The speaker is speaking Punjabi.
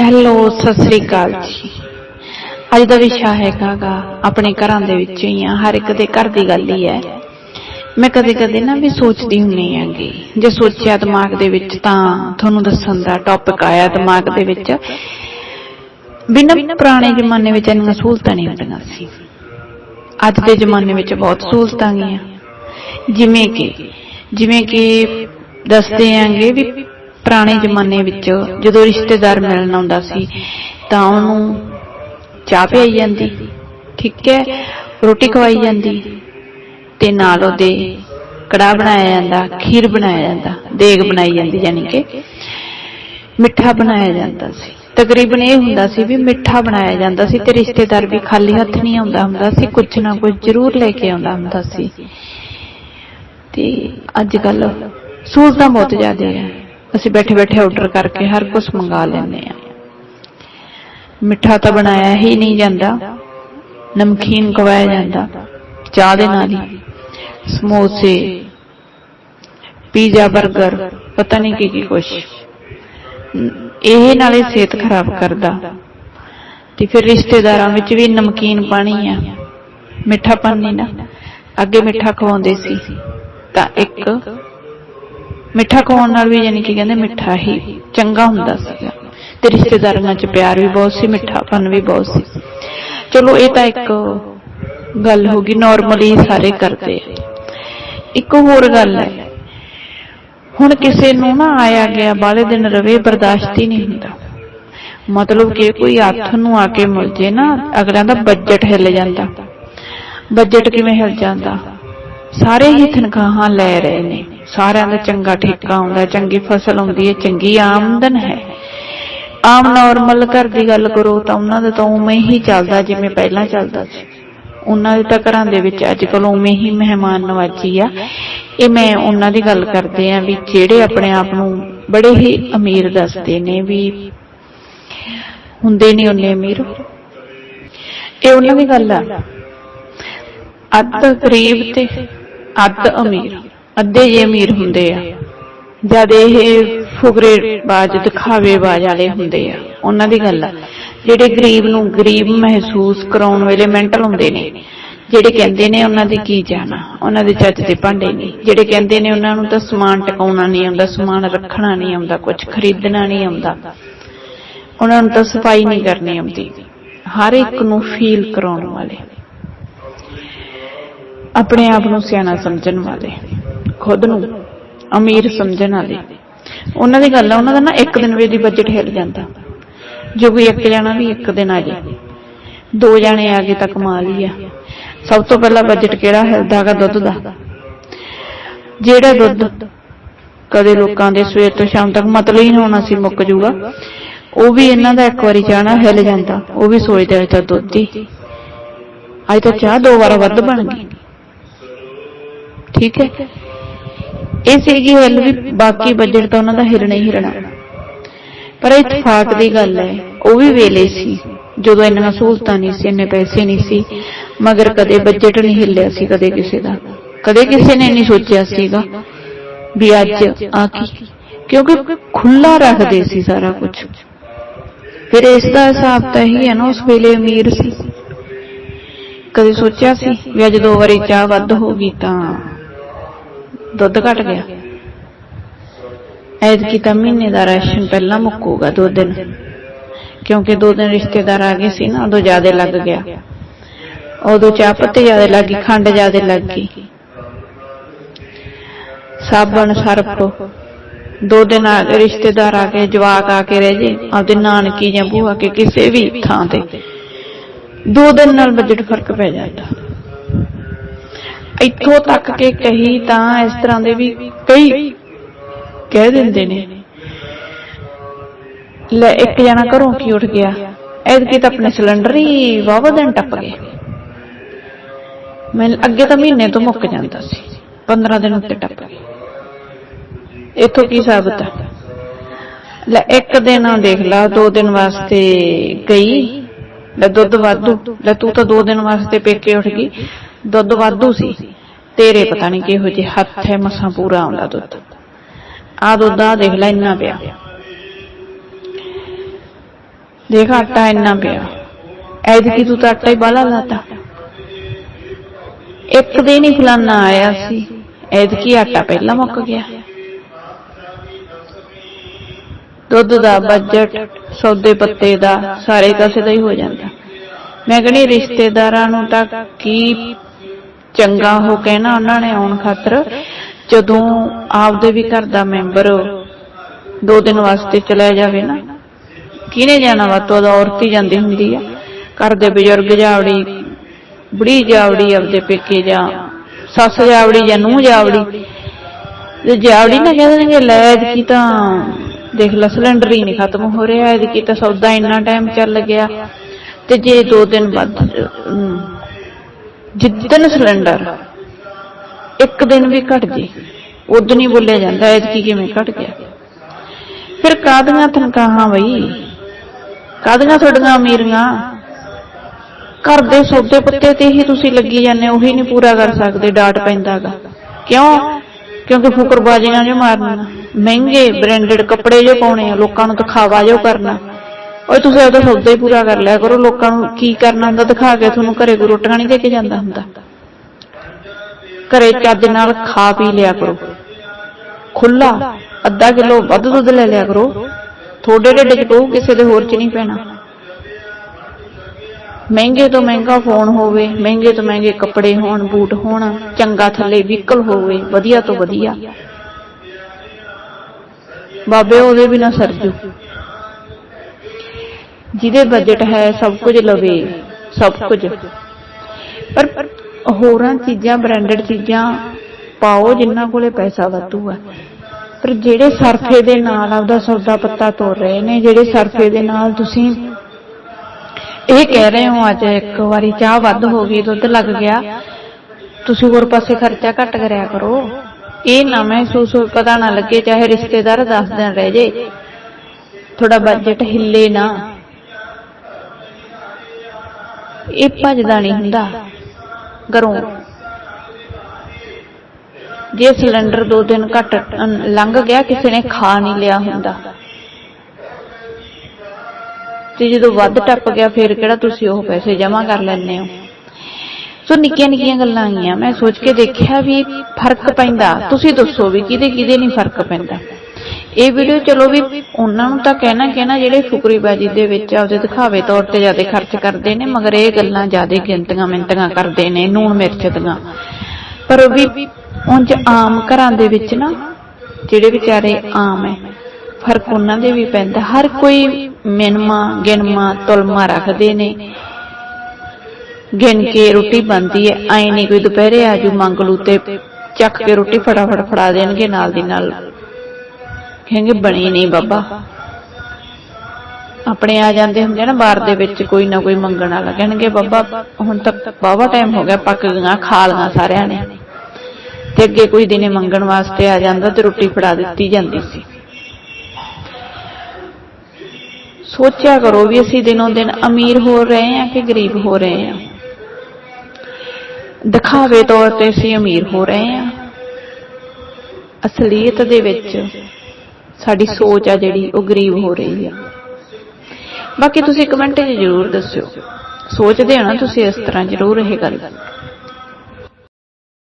ਹੈਲੋ ਸਤਿ ਸ੍ਰੀ ਅਕਾਲ ਜੀ। ਅੱਜ ਦਾ ਵਿਸ਼ਾ ਹੈਗਾਗਾ ਆਪਣੇ ਘਰਾਂ ਦੇ ਵਿੱਚ ਹੀ ਆ, ਹਰ ਇੱਕ ਦੇ ਘਰ ਦੀ ਗੱਲ ਹੀ ਹੈ। ਮੈਂ ਕਦੇ ਕਦੇ ਨਾ ਵੀ ਸੋਚਦੀ ਹੁੰਨੀ ਆਂਗੀ ਜੇ ਸੋਚਿਆ ਦਿਮਾਗ ਦੇ ਵਿੱਚ ਤਾਂ ਤੁਹਾਨੂੰ ਦੱਸਣ ਦਾ ਟੌਪਿਕ ਆਇਆ ਦਿਮਾਗ ਦੇ ਵਿੱਚ। ਬਿਨਾਂ ਪੁਰਾਣੇ ਜ਼ਮਾਨੇ ਵਿੱਚ ਇੰਨੀਆਂ ਸਹੂਲਤਾਂ ਨਹੀਂ ਹੁੰਦੀਆਂ ਸੀ। ਅੱਜ ਦੇ ਜ਼ਮਾਨੇ ਵਿੱਚ ਬਹੁਤ ਸਹੂਲਤਾਂ ਗਈਆਂ। ਜਿਵੇਂ ਕਿ ਜਿਵੇਂ ਕਿ ਦੱਸਦੇ ਆਂਗੇ ਵੀ ਪੁਰਾਣੇ ਜ਼ਮਾਨੇ ਵਿੱਚ ਜਦੋਂ ਰਿਸ਼ਤੇਦਾਰ ਮਿਲਣ ਆਉਂਦਾ ਸੀ, ਤਾਂ ਉਹਨੂੰ ਚਾਹ ਪਿਆਈ ਜਾਂਦੀ, ਠੀਕ ਹੈ, ਰੋਟੀ ਖਵਾਈ ਜਾਂਦੀ ਤੇ ਨਾਲ ਉਹਦੇ ਕੜਾਹ ਬਣਾਇਆ ਜਾਂਦਾ, ਖੀਰ ਬਣਾਇਆ ਜਾਂਦਾ, ਦੇਗ ਬਣਾਈ ਜਾਂਦੀ ਯਾਨੀ ਕਿ ਮਿੱਠਾ ਬਣਾਇਆ ਜਾਂਦਾ ਸੀ। ਤਕਰੀਬਨ ਇਹ ਹੁੰਦਾ ਸੀ ਵੀ ਮਿੱਠਾ ਬਣਾਇਆ ਜਾਂਦਾ ਸੀ ਤੇ ਰਿਸ਼ਤੇਦਾਰ ਵੀ ਖਾਲੀ ਹੱਥ ਨਹੀਂ ਆਉਂਦਾ ਹੁੰਦਾ ਸੀ, ਕੁਝ ਨਾ ਕੁਝ ਜ਼ਰੂਰ ਲੈ ਕੇ ਆਉਂਦਾ ਹੁੰਦਾ ਸੀ। ਤੇ ਅੱਜ ਕੱਲ ਸਹੂਲਤਾਂ ਬਹੁਤ ਜ਼ਿਆਦਾ ਹੈ। ਅਸੀਂ ਬੈਠੇ ਬੈਠੇ ਆਰਡਰ ਕਰਕੇ ਹਰ ਕੁਝ ਮੰਗਾ ਲੈਂਦੇ ਆ ਮਿੱਠਾ ਤਾਂ ਬਣਾਇਆ ਹੀ ਨਹੀਂ ਜਾਂਦਾ, ਨਮਕੀਨ ਖਵਾਇਆ ਜਾਂਦਾ, ਚਾਹ ਦੇ ਨਾਲ ਹੀ। ਸਮੋਸੇ, ਪੀਜ਼ਾ 버ਗਰ ਪਤਾ ਨਹੀਂ ਕੀ ਕੀ ਕੁਛ। ਇਹ ਨਾਲੇ ਸਿਹਤ ਖਰਾਬ ਕਰਦਾ। ਤੇ ਫਿਰ ਰਿਸ਼ਤੇਦਾਰਾਂ ਵਿੱਚ ਵੀ ਨਮਕੀਨ ਪਾਣੀ ਆ। ਮਿੱਠਾ ਪਾਣੀ ਨਾ। ਅੱਗੇ ਮਿੱਠਾ ਖਵਾਉਂਦੇ ਸੀ। ਤਾਂ ਇੱਕ ਮਿੱਠਾ ਖਵਾਉਣ ਨਾਲ ਵੀ ਯਾਨੀ ਕਿ ਕਹਿੰਦੇ ਮਿੱਠਾ ਹੀ ਚੰਗਾ ਹੁੰਦਾ ਸੀਗਾ ਤੇ ਰਿਸ਼ਤੇਦਾਰਾਂ 'ਚ ਪਿਆਰ ਵੀ ਬਹੁਤ ਸੀ, ਮਿੱਠਾਪਨ ਵੀ ਬਹੁਤ ਸੀ। ਚਲੋ, ਇਹ ਤਾਂ ਇੱਕ ਗੱਲ ਹੋ ਗਈ ਨਾਰਮਲੀ ਸਾਰੇ ਕਰਦੇ ਆ। ਇੱਕ ਹੋਰ ਗੱਲ ਹੈ, ਹੁਣ ਕਿਸੇ ਨੂੰ ਨਾ ਆਇਆ ਗਿਆ ਬਾਲੇ ਦਿਨ ਰਵੇ, ਬਰਦਾਸ਼ਤ ਹੀ ਨਹੀਂ ਹੁੰਦਾ। ਮਤਲਬ ਕਿ ਕੋਈ ਹੱਥ ਨੂੰ ਆ ਕੇ ਮਿਲ ਜੇ ਨਾ, ਅਗਲਿਆਂ ਦਾ ਬਜਟ ਹਿੱਲ ਜਾਂਦਾ। ਬਜਟ ਕਿਵੇਂ ਹਿੱਲ ਜਾਂਦਾ? ਸਾਰੇ ਹੀ ਤਨਖਾਹਾਂ ਲੈ ਰਹੇ ਨੇ। ਸਾਰਿਆਂ ਦਾ ਚੰਗਾ ਠੇਕਾ ਆਉਂਦਾ, ਚੰਗੀ ਫਸਲ ਆਉਂਦੀ ਹੈ, ਚੰਗੀ ਆਮਦਨ ਹੈ। ਆਮ ਨਾਰਮਲ ਘਰ ਦੀ ਗੱਲ ਕਰੋ ਤਾਂ ਉਹਨਾਂ ਦਾ ਤਾਂ ਉਵੇਂ ਹੀ ਚੱਲਦਾ ਜਿਵੇਂ ਪਹਿਲਾਂ ਚੱਲਦਾ ਸੀ। ਉਹਨਾਂ ਦੇ ਤਾਂ ਘਰਾਂ ਦੇ ਵਿੱਚ ਅੱਜ ਕੱਲ ਉਵੇਂ ਹੀ ਮਹਿਮਾਨ ਨਵਾਜੀ ਆ। ਇਹ ਮੈਂ ਉਹਨਾਂ ਦੀ ਗੱਲ ਕਰਦੇ ਆ ਵੀ ਜਿਹੜੇ ਆਪਣੇ ਆਪ ਨੂੰ ਬੜੇ ਹੀ ਅਮੀਰ ਦੱਸਦੇ ਨੇ ਵੀ ਹੁੰਦੇ ਨਹੀਂ ਉਹਨੇ ਅਮੀਰ। ਇਹ ਉਹਨਾਂ ਦੀ ਗੱਲ ਆ। ਅੱਧ ਗਰੀਬ ਤੇ ਅੱਧ ਅਮੀਰ। ਅੱਧੇ ਜੇ ਅਮੀਰ ਹੁੰਦੇ ਆ। ਜਦ ਇਹ ਫੁਕਰੇ ਬਾਜ ਦਿਖਾਵੇ ਬਾਜ ਵਾਲੇ ਹੁੰਦੇ ਆ। ਉਹਨਾਂ ਦੀ ਗੱਲ ਆ। ਜਿਹੜੇ ਗਰੀਬ ਨੂੰ ਗਰੀਬ ਮਹਿਸੂਸ ਕਰਾਉਣ ਵੇਲੇ ਮੈਂਟਲ ਹੁੰਦੇ ਨੇ, ਜਿਹੜੇ ਕਹਿੰਦੇ ਨੇ ਉਹਨਾਂ ਦੀ ਕੀ ਜਾਣਾ ਉਹਨਾਂ ਦੇ ਚੱਜ ਦੇ ਭਾਂਡੇ ਨਹੀਂ ਜਿਹੜੇ ਕਹਿੰਦੇ ਨੇ ਉਹਨਾਂ ਨੂੰ ਤਾਂ ਸਮਾਨ ਟਿਕਾਉਣਾ ਨਹੀਂ ਆਉਂਦਾ, ਸਮਾਨ ਰੱਖਣਾ ਨਹੀਂ ਆਉਂਦਾ ਕੁਝ ਖਰੀਦਣਾ ਨਹੀਂ ਆਉਂਦਾ। ਉਹਨਾਂ ਨੂੰ ਤਾਂ ਸਫ਼ਾਈ ਨਹੀਂ ਕਰਨੀ ਆਉਂਦੀ। ਹਰ ਇੱਕ ਨੂੰ ਫੀਲ ਕਰਾਉਣ ਵਾਲੇ। ਆਪਣੇ ਆਪ ਨੂੰ ਸਿਆਣਾ ਸਮਝਣ ਵਾਲੇ। ਖੁਦ ਨੂੰ, ਅਮੀਰ ਸਮਝਣ ਵਾਲੇ। ਉਹਨਾਂ ਦੀ ਗੱਲ ਆ, ਉਹਨਾਂ ਦਾ ਨਾ ਇੱਕ ਦਿਨ ਵੇ ਦੀ ਬਜਟ ਹਿੱਲ ਜਾਂਦਾ। ਜੋ ਕੋਈ ਇੱਕ ਜਣਾ ਵੀ ਇੱਕ ਦਿਨ ਆ ਜਾਏ ਦੋ ਜਣੇ ਆ ਗਏ ਤਾਂ ਕਮਾਲ ਹੀ ਆ। ਸਭ ਤੋਂ ਪਹਿਲਾਂ ਬਜਟ ਕਿਹੜਾ ਹਿਲਦਾ ਦੁੱਧ ਦਾ? ਜਿਹੜਾ ਦੁੱਧ ਕਦੇ ਲੋਕਾਂ ਦੇ ਸਵੇਰ ਤੋਂ ਸ਼ਾਮ ਤੱਕ ਮਤਲਬ ਹੀ ਹੋਣਾ ਸੀ ਮੁੱਕ ਜੂਗਾ ਉਹ ਵੀ ਇਹਨਾਂ ਦਾ ਇੱਕ ਵਾਰੀ ਚਾਹਣਾ ਹਿੱਲ ਜਾਂਦਾ, ਉਹ ਵੀ ਸੋਚਦੇ ਅੱਜ ਤਾਂ ਦੁੱਧ ਹੀ। ਅੱਜ ਤਾਂ ਚਾਹ ਦੋ ਵਾਰ ਵੱਧ ਬਣ ਗਈ। ਠੀਕ ਹੈ? ਇਹ ਸੀਗੀ ਹੱਲ ਵੀ ਬਾਕੀ ਬਜਟ ਤਾਂ ਉਹਨਾਂ ਦਾ ਹਿਲਣਾ ਹੀ ਹਿਲਣਾ। ਪਰ ਇਤਫਾਕ ਦੀ ਗੱਲ ਹੈ, ਉਹ ਵੀ ਵੇਲੇ ਸੀ, ਜਦੋਂ ਇੰਨੀਆਂ ਸਹੂਲਤਾਂ ਨਹੀਂ ਸੀ, ਇੰਨੇ ਪੈਸੇ ਨਹੀਂ ਸੀ, ਮਗਰ ਕਦੇ ਬਜਟ ਨਹੀਂ ਹਿੱਲਿਆ ਸੀ ਕਦੇ ਕਿਸੇ ਦਾ। ਕਦੇ ਕਿਸੇ ਨੇ ਨਹੀਂ ਸੋਚਿਆ ਸੀਗਾ ਵੀ ਅੱਜ ਆ ਕੀ ਕਿਉਂਕਿ ਖੁੱਲਾ ਰੱਖਦੇ ਸੀ ਸਾਰਾ ਕੁਝ ਫਿਰ ਇਸ ਦਾ ਹਿਸਾਬ ਤਾਂ ਇਹੀ ਹੈ ਨਾ, ਉਸ ਵੇਲੇ ਅਮੀਰ ਸੀ। ਕਦੇ ਸੋਚਿਆ ਸੀ ਵੀ ਅੱਜ ਦੋ ਵਾਰੀ ਚਾਹ ਵੱਧ ਹੋ ਗਈ ਤਾਂ ਦੁੱਧ ਘਟ ਗਿਆ। ਐਤਕੀ ਤਾਂ ਮਹੀਨੇ ਦਾ ਰਾਸ਼ਨ ਪਹਿਲਾਂ ਮੁੱਕੂਗਾ ਦੋ ਦਿਨ। ਕਿਉਂਕਿ ਦੋ ਦਿਨ ਰਿਸ਼ਤੇਦਾਰ ਆ ਗਏ ਸੀ ਨਾ, ਉਦੋਂ ਜ਼ਿਆਦਾ ਲੱਗ ਗਿਆ। ਉਦੋਂ ਚਾਹ ਪੱਤੀ ਜ਼ਿਆਦਾ ਲੱਗ ਗਈ, ਖੰਡ ਜ਼ਿਆਦਾ ਲੱਗ ਗਈ। ਸਾਬਣ, ਸਰਪ। ਦੋ ਦਿਨ ਆ ਗਏ, ਰਿਸ਼ਤੇਦਾਰ ਆ ਕੇ ਜਵਾਕ ਆ ਕੇ ਰਹਿ ਜੇ, ਆਪਦੇ ਨਾਨਕੀ ਜਾਂ ਭੂਆ ਕੇ ਕਿਸੇ ਵੀ ਥਾਂ ਤੇ। ਦੋ ਦਿਨ ਨਾਲ ਬਜਟ ਫ਼ਰਕ ਪੈ ਜਾਂਦਾ। ਇੱਥੋਂ ਤੱਕ ਕਿ ਕਹੀ ਤਾਂ ਇਸ ਤਰ੍ਹਾਂ ਦੇ ਵੀ ਕਈ ਕਹਿ ਦਿੰਦੇ ਨੇ। ਲੈ, ਇੱਕ ਜਣਾ ਘਰੋਂ ਕੀ ਉੱਠ ਗਿਆ? ਐਤਕੀ ਤਾਂ ਆਪਣੇ ਸਿਲੰਡਰ ਹੀ ਵਾਵਾ ਦਿਨ ਟੱਪ ਗਏ। ਮੈਂ ਅੱਗੇ ਤਾਂ ਮਹੀਨੇ ਤੋਂ ਮੁੱਕ ਜਾਂਦਾ ਸੀ 15 ਦਿਨ ਉੱਤੇ ਟੱਪ ਗਏ। ਇੱਥੋਂ ਕੀ ਸਾਬਤ ਹੈ ਲੈ, ਇੱਕ ਦਿਨ ਦੇਖ ਲਾ, ਦੋ ਦਿਨ ਵਾਸਤੇ ਗਈ, ਲੈ, ਦੁੱਧ ਵਾਧੂ, ਲੈ, ਤੂੰ ਤਾਂ ਦੋ ਦਿਨ ਵਾਸਤੇ ਪੇਕੇ ਉੱਠ ਗਈ। ਦੁੱਧ ਵਾਧੂ ਸੀ। ਤੇਰੇ ਪਤਾ ਨਹੀਂ ਕਿਹੋ ਜਿਹੇ ਹੱਥ ਹੈ ਮਸਾਂ ਪੂਰਾ ਆਉਂਦਾ ਦੁੱਧ। ਆ ਦੁੱਧ। ਆ ਦੇਖ ਲੈ ਇੰਨਾ ਪਿਆ। ਦੇਖ ਆਟਾ ਇੰਨਾ ਪਿਆ। ਐਤਕੀ ਤੂੰ ਤਾਂ ਆਟਾ ਹੀ ਬਾਲਾ ਲਾਤਾ। ਇੱਕ ਦਿਨ ਹੀ ਫਲਾਨਾ ਆਇਆ ਸੀ। ਐਤਕੀ ਆਟਾ ਪਹਿਲਾਂ ਮੁੱਕ ਗਿਆ। ਦੁੱਧ ਦਾ ਬਜਟ ਸੌਦੇ ਪੱਤੇ ਦਾ ਸਾਰੇ ਕਾਸੇ ਦਾ ਹੀ ਹੋ ਜਾਂਦਾ। ਮੈਂ ਕਹਿੰਦੀ ਰਿਸ਼ਤੇਦਾਰਾਂ ਨੂੰ ਤਾਂ ਕੀ ਚੰਗਾ ਹੋ ਕਹਿਣਾ ਉਹਨਾਂ ਨੇ ਆਉਣ ਖਾਤਰ ਜਦੋਂ ਆਪਦੇ ਵੀ ਘਰ ਦਾ ਮੈਂਬਰ ਦੋ ਦਿਨ ਵਾਸਤੇ ਚਲਾ ਜਾਵੇ ਨਾ, ਕਿਹਨੇ ਜਾਣਾ ਵਾ? ਤੋਂ ਔਰਤ ਹੀ ਜਾਂਦੀ ਹੁੰਦੀ ਆ। ਘਰ ਦੇ ਬਜ਼ੁਰਗ ਜਾਵੜੀ, ਬੁੜੀ ਜਾਵੜੀ ਆਪਦੇ ਪੇਕੇ ਜਾਂ ਸੱਸ ਜਾਵੜੀ ਜਾਂ ਨੂੰਹ ਜਾਵੜੀ, ਜੇ ਜਾਵੜੀ ਨਾ ਕਹਿੰਦੇ ਨੇ ਲੈ ਐਤਕੀ ਤਾਂ ਦੇਖ ਲੈ, ਸਿਲੰਡਰ ਹੀ ਨਹੀਂ ਖਤਮ ਹੋ ਰਿਹਾ, ਐਤਕੀ ਤਾਂ ਸੌਦਾ ਇੰਨਾ ਟਾਈਮ ਚੱਲ ਗਿਆ। ਤੇ ਜੇ ਦੋ ਦਿਨ ਬਾਅਦ ਅਮ, ਜਿੱਦਣ ਸਿਲੰਡਰ ਇੱਕ ਦਿਨ ਵੀ ਘਟ ਜੇ। ਉਦੋਂ ਹੀ ਬੋਲਿਆ ਜਾਂਦਾ ਐਤਕੀ ਕਿਵੇਂ ਘਟ ਗਿਆ। ਫਿਰ ਕਾਦੀਆਂ ਤਨਖਾਹਾਂ ਬਈ? ਕਾਦੀਆਂ ਤੁਹਾਡੀਆਂ ਅਮੀਰੀਆਂ? ਘਰ ਦੇ ਸੌਦੇ ਪੱਤੇ ਤੇ ਹੀ ਤੁਸੀਂ ਲੱਗੀ ਜਾਂਦੇ ਉਹੀ ਨਹੀਂ ਪੂਰਾ ਕਰ ਸਕਦੇ ਡਾਟ ਪੈਂਦਾਗਾ ਕਿਉਂ? ਕਿਉਂਕਿ ਫੁਕਰਬਾਜ਼ੀਆਂ ਜੋ ਮਾਰਨਾ ਮਹਿੰਗੇ ਬ੍ਰਾਂਡਡ ਕੱਪੜੇ ਜੋ ਪਾਉਣੇ ਆ ਲੋਕਾਂ ਨੂੰ ਦਿਖਾਵਾ ਜੋ ਕਰਨਾ। ਓਏ ਤੁਸੀਂ ਆਪਦਾ ਸੌਦਾ ਹੀ ਪੂਰਾ ਕਰ ਲਿਆ ਕਰੋ, ਲੋਕਾਂ ਨੂੰ ਕੀ ਕਰਨਾ ਹੁੰਦਾ, ਦਿਖਾ ਕੇ ਤੁਹਾਨੂੰ ਘਰੇ ਕੋਈ ਰੋਟੀਆਂ ਨਹੀਂ ਦੇ ਕੇ ਜਾਂਦਾ ਹੁੰਦਾ। ਘਰੇ ਚੱਜ ਨਾਲ ਖਾ ਪੀ ਲਿਆ ਕਰੋ। ਖੁੱਲਾ ਅੱਧਾ ਕਿਲੋ ਵੱਧ ਦੁੱਧ ਲੈ ਲਿਆ ਕਰੋ। ਥੋੜੇ ਢਿੱਡ ਚ ਕਹੂ ਕਿਸੇ ਦੇ ਹੋਰ ਚ ਨਹੀਂ ਪੈਣਾ। ਮਹਿੰਗੇ ਤੋਂ ਮਹਿੰਗਾ ਫੋਨ ਹੋਵੇ, ਮਹਿੰਗੇ ਤੋਂ ਮਹਿੰਗੇ ਕੱਪੜੇ ਹੋਣ, ਬੂਟ ਹੋਣ, ਚੰਗਾ ਥੱਲੇ ਵਹੀਕਲ ਹੋਵੇ, ਵਧੀਆ ਤੋਂ ਵਧੀਆ। ਬਾਬੇ ਉਹਦੇ ਬਿਨਾ ਸਰਜੂ ਜਿਹਦੇ ਬਜਟ ਹੈ, ਸਭ ਕੁਝ ਲਵੇ, ਸਭ ਕੁਝ। ਪਰ ਹੋਰਾਂ ਚੀਜ਼ਾਂ ਬ੍ਰਾਂਡਡ ਚੀਜ਼ਾਂ ਪਾਓ, ਜਿਨ੍ਹਾਂ ਕੋਲੇ ਪੈਸਾ ਵਾਧੂ ਹੈ ਪਰ ਜਿਹੜੇ ਸਰਫੇ ਦੇ ਨਾਲ ਆਪਦਾ ਸੌਦਾ ਪੱਤਾ ਤੋਰ ਰਹੇ ਨੇ, ਜਿਹੜੇ ਸਰਫੇ ਦੇ ਨਾਲ ਤੁਸੀਂ ਇਹ ਕਹਿ ਰਹੇ ਹੋ, ਅੱਜ ਇੱਕ ਵਾਰੀ ਚਾਹ ਵੱਧ ਹੋ ਗਈ, ਦੁੱਧ ਲੱਗ ਗਿਆ, ਤੁਸੀਂ ਹੋਰ ਪਾਸੇ ਖਰਚਾ ਘੱਟ ਕਰਿਆ ਕਰੋ। ਇਹ ਨਾ ਮਹਿਸੂਸ ਹੋਵੇ ਪਤਾ ਨਾ ਲੱਗੇ, ਚਾਹੇ ਰਿਸ਼ਤੇਦਾਰ 10 ਦਿਨ ਰਹਿ ਜੇ। ਤੁਹਾਡਾ ਬਜਟ ਹਿੱਲੇ ਨਾ। ਇਹ ਭਜਦਾ ਨਹੀਂ ਹੁੰਦਾ। ਘਰੋਂ। ਜੇ ਸਿਲੰਡਰ ਦੋ ਦਿਨ ਘੱਟ ਲੰਘ ਗਿਆ, ਕਿਸੇ ਨੇ ਖਾ ਨਹੀਂ ਲਿਆ ਹੁੰਦਾ। ਤੇ ਜਦੋਂ ਵੱਧ ਟੱਪ ਗਿਆ, ਫਿਰ ਕਿਹੜਾ ਤੁਸੀਂ ਉਹ ਪੈਸੇ ਜਮ੍ਹਾਂ ਕਰ ਲੈਣੇ ਹੋ? ਸੋ ਨਿੱਕੀਆਂ ਨਿੱਕੀਆਂ ਗੱਲਾਂ ਆਈਆਂ। ਮੈਂ ਸੋਚ ਕੇ ਦੇਖਿਆ ਵੀ ਫ਼ਰਕ ਪੈਂਦਾ। ਤੁਸੀਂ ਦੱਸੋ ਵੀ ਕਿਹਦੇ ਕਿਹਦੇ ਨਹੀਂ ਫ਼ਰਕ ਪੈਂਦਾ? ਇਹ ਵੀਡੀਓ ਚਲੋ ਵੀ ਉਹਨਾਂ ਨੂੰ ਤਾਂ ਕਹਿਣਾ ਕਹਿਣਾ ਜਿਹੜੇ ਫੁਕਰੀਬਾਜੀ ਦੇ ਵਿੱਚ ਆਪਦੇ ਦਿਖਾਵੇ ਤੌਰ ਤੇ ਜ਼ਿਆਦਾ ਖਰਚ ਕਰਦੇ ਨੇ, ਮਗਰ ਇਹ ਗੱਲਾਂ ਜ਼ਿਆਦਾ ਗਿਣਤੀਆਂ ਮਿੰਤੀਆਂ ਕਰਦੇ ਨੇ ਨੂਣ ਮਿਰਚ ਦੀਆਂ। ਪਰ ਉਹ ਵੀ ਉਂਝ ਆਮ ਘਰਾਂ ਦੇ ਵਿੱਚ ਨਾ ਜਿਹੜੇ ਵਿਚਾਰੇ ਆਮ ਹੈ ਫ਼ਰਕ ਉਹਨਾਂ ਦੇ ਵੀ ਪੈਂਦਾ। ਹਰ ਕੋਈ ਮਿਨਮਾ ਗਿਣਮਾ, ਤੁਲਮਾ ਰੱਖਦੇ ਨੇ। ਗਿਣ ਕੇ ਰੋਟੀ ਬਣਦੀ ਹੈ ਐ ਨਹੀਂ ਕੋਈ ਦੁਪਹਿਰੇ ਆਜੂ ਮੰਗ ਲੂ ਤੇ ਚੱਕ ਕੇ ਰੋਟੀ ਫਟਾਫਟ ਫੜਾ ਦੇਣਗੇ ਨਾਲ ਦੀ ਨਾਲ। ਕਹਿੰਗੇ ਬਣੀ ਨਹੀਂ ਬਾਬਾ। ਆਪਣੇ ਆ ਜਾਂਦੇ ਹੁੰਦੇ ਨਾ ਬਾਰ ਦੇ ਵਿੱਚ ਕੋਈ ਨਾ ਕੋਈ ਮੰਗਣ ਵਾਲਾ। ਕਹਿਣਗੇ ਬਾਬਾ ਹੁਣ ਤੱਕ ਬਾਵਾ ਟਾਈਮ ਹੋ ਗਿਆ ਪੱਕ ਗਈਆਂ ਖਾ ਲਈਆਂ ਸਾਰਿਆਂ ਨੇ। ਤੇ ਅੱਗੇ ਕੋਈ ਦਿਨੇ ਮੰਗਣ ਵਾਸਤੇ ਆ ਜਾਂਦਾ ਤੇ ਰੋਟੀ ਫੜਾ ਦਿੱਤੀ ਜਾਂਦੀ ਸੀ। ਸੋਚਿਆ ਕਰੋ ਵੀ ਅਸੀਂ ਦਿਨੋਂ ਦਿਨ ਅਮੀਰ ਹੋ ਰਹੇ ਹਾਂ ਕਿ ਗਰੀਬ ਹੋ ਰਹੇ ਹਾਂ? ਦਿਖਾਵੇ ਤੌਰ ਤੇ ਅਸੀਂ ਅਮੀਰ ਹੋ ਰਹੇ ਹਾਂ। ਅਸਲੀਅਤ ਦੇ ਵਿੱਚ ਸਾਡੀ ਸੋਚ ਆ ਜਿਹੜੀ ਉਹ ਗਰੀਬ ਹੋ ਰਹੀ ਆ। ਬਾਕੀ ਤੁਸੀਂ ਕਮੈਂਟ 'ਚ ਜ਼ਰੂਰ ਦੱਸਿਓ। ਸੋਚਦੇ ਹੋ ਨਾ ਤੁਸੀਂ ਇਸ ਤਰ੍ਹਾਂ ਜ਼ਰੂਰ ਇਹ ਗੱਲ।